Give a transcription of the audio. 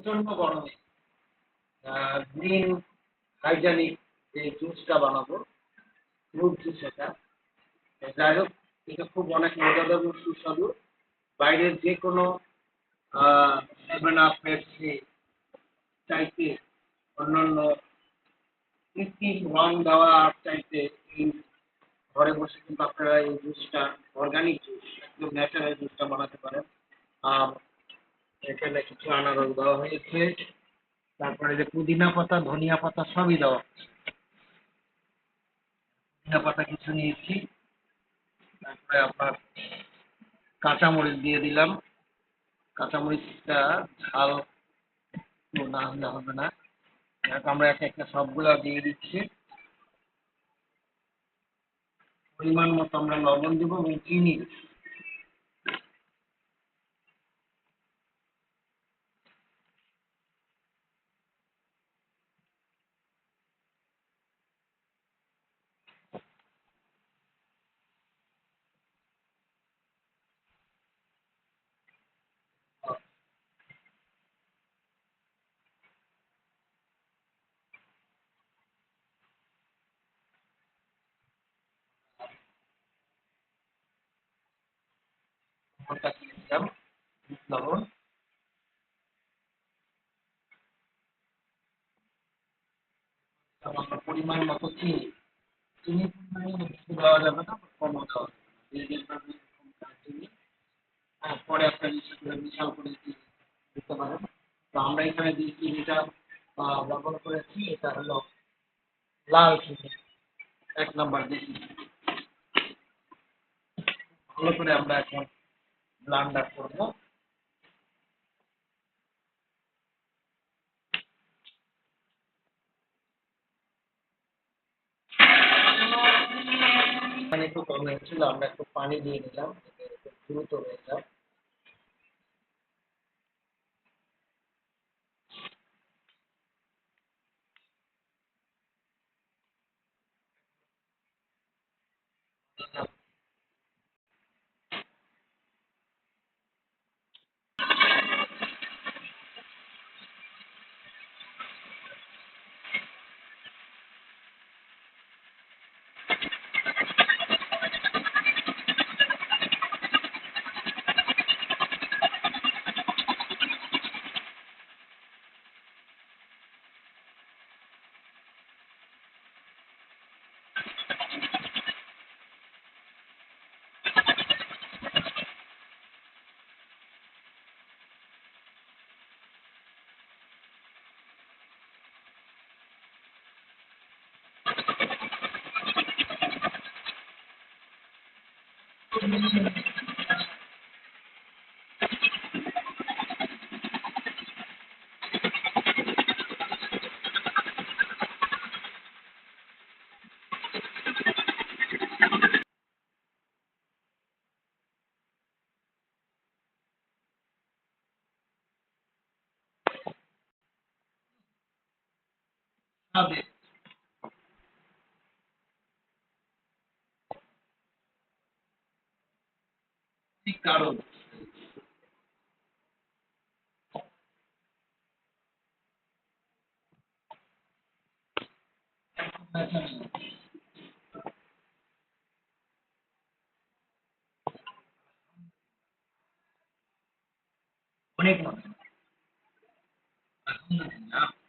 প্রচণ্ড গরমে। Green hygienic যে জুসটা বানাবো ফ্রুট জুস এটা। যাই হোক, এটা খুব অনেক মজাদার সুস্বাদু। বাইরের যে কোনো সেভেন পেপসি চাইতে অন্যান্য কৃত্রিম রং দেওয়া চাইতে এই ঘরে বসে কিন্তু আপনারা এই জুসটা অর্গানিক জুস একদম ন্যাচারাল জুসটা বানাতে পারেন। আর এখানে কিছু আনারস দেওয়া হয়েছে। তারপরে যে পুদিনা পাতা, ধনিয়া পাতা সবই দেওয়া পুদিনা পাতা কিছু নিয়েছি। তারপরে আপনার কাঁচামরিচ দিয়ে দিলাম। কাঁচামরিচটা ঝাল না হলে হবে না। আমরা একটা একটা সবগুলা দিয়ে দিচ্ছি। পরিমাণ মতো আমরা লবণ দেবো এবং চিনি আমরা পরিমাণ মতো চিনি চিনি পরিমাণ বেশি দেওয়া যাবে না কম দেওয়া যাবে না। দিয়ে চিনি হ্যাঁ পরে আপনার করে মিশাল করে দিয়ে আমরা এখানে যে চিনিটা ব্যবহার করেছি এটা হলো লাল চিনি এক নাম্বার দেশি ভালো করে আমরা এখন ব্লান্ডার করবো পানি একটু কম হয়েছিল আমরা একটু পানি দিয়ে নিলাম যাতে একটু দ্রুত হয়ে যায় হবে কি কারণ। অনেক আলহামদুলিল্লাহ